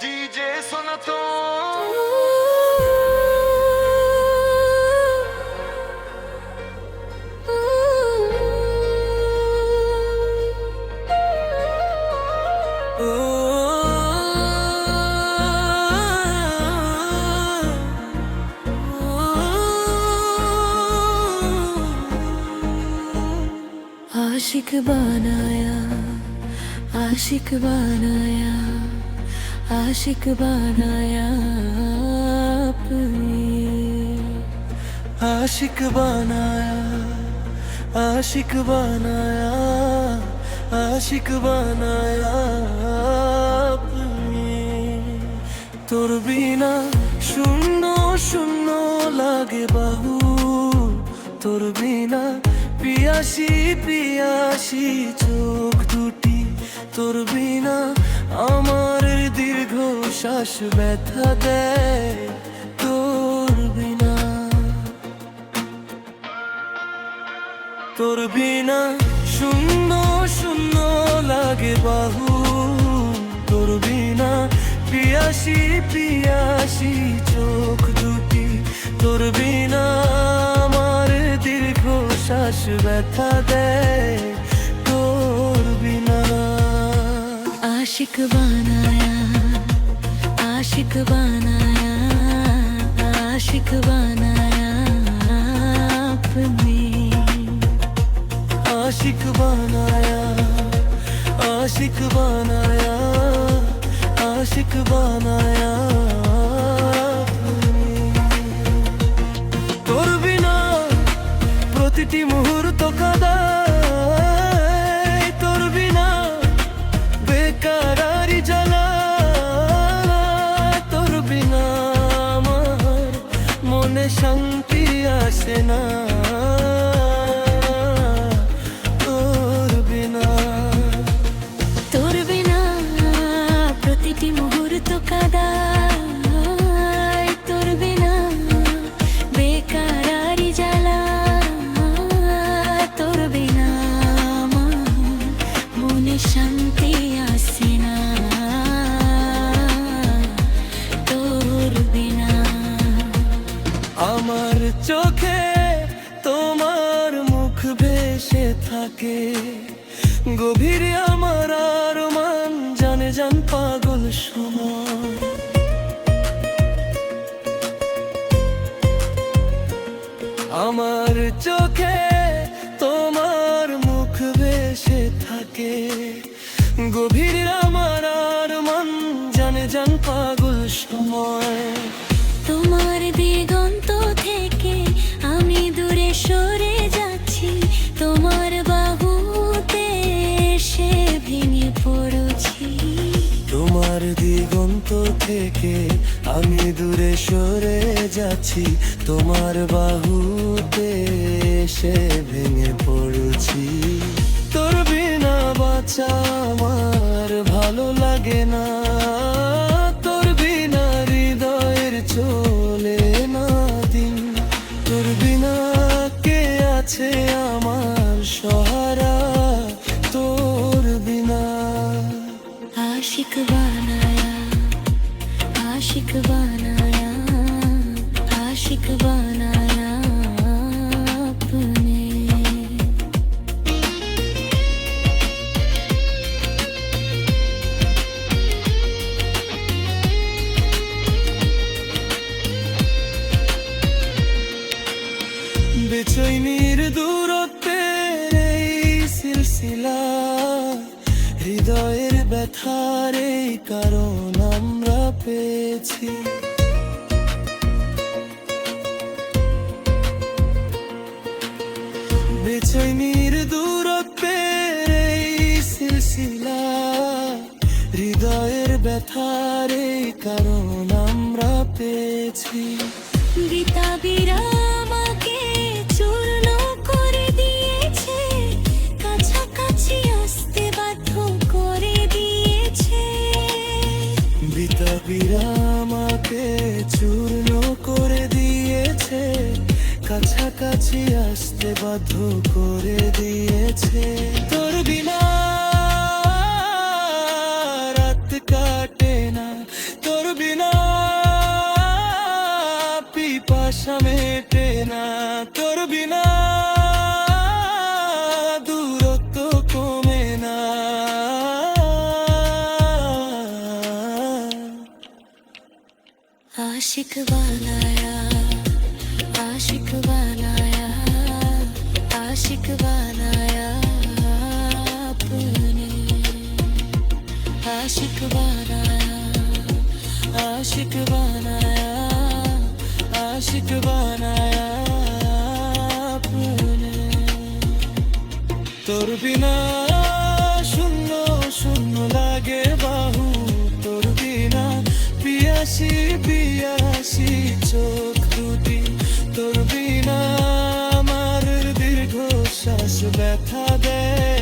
DJ Sonaton आशिक बनाया आशिक बनाया আশিক বানায়া আপনি আশিক বানায়া আশিক বানায়া আশিক বানায়া আপনি তোর বিনা শূন্য শূন্য লাগে বাহু তোর বিনা পিয়াসি পিয়াসি চোখ দুটি তোর বিনা আমার দীর্ঘ শ্বাস ব্যথা দেয় তোর বিনা। তোর বিনা শূন্য শূন্য লাগে বাহু। তোর বিনা পিয়াসি পিয়াসি চোখ দুটি। তোর বিনা আমার দীর্ঘ শ্বাস ব্যথা দেয় आशिक बनाया आशिक बनाया आशिक बनाया आपने आशिक बनाया आशिक बनाया आशिक बनाया তোর বিনা প্রতিটি মুহূর্ত কাদায় মনে শান্তি আসে না। চোখে তোমার মুখ ভেসে থাকে। গভীর আমার আর মান, জানে জান পাগল সময়। আমার চোখে তোমার মুখ ভেসে থাকে। গভীর আমার আর মান, জানে জান পাগল সময়। থেকে আমি দূরে সরে যাচ্ছি। তোমার বাহুতে সে ভেঙে পড়ছি। তোর বিনা বাঁচা আমার ভালো লাগে না। তোর বিনা হৃদয়ের চলে না দিন। তোর বিনা কে আছে আমার সহারা? তোর বিনা। আশিক বানা आशिक बनाया आशिक बनाया आपने বেচৈনির দূরত্বের এই সিলসিলা হৃদয়ের ব্যথার এই কারণ আমরা পেয়েছি। বেচৈনির দূরত্বের এই সিলসিলা হৃদয়ের ব্যথার কারণ আমরা পেয়েছি। গীতা বিরামাকে কাছাকাছি আসতে বাধ্য করে দিয়েছে। তোর বিনা রাত কাটে না। তোর বিনা পিপাসা মেটে না। তোর বিনা দূরত্ব কমে না। আশিক বালায়া आशिक बनाया आशिक बनाया आपने आशिक बनाया आशिक बनाया आशिक बनाया आपने তোর বিনা শূন্য শূন্য লাগে বাহু তোর বিনা পিয়াসি পিয়াসি চোখ ব্যথা দেয়।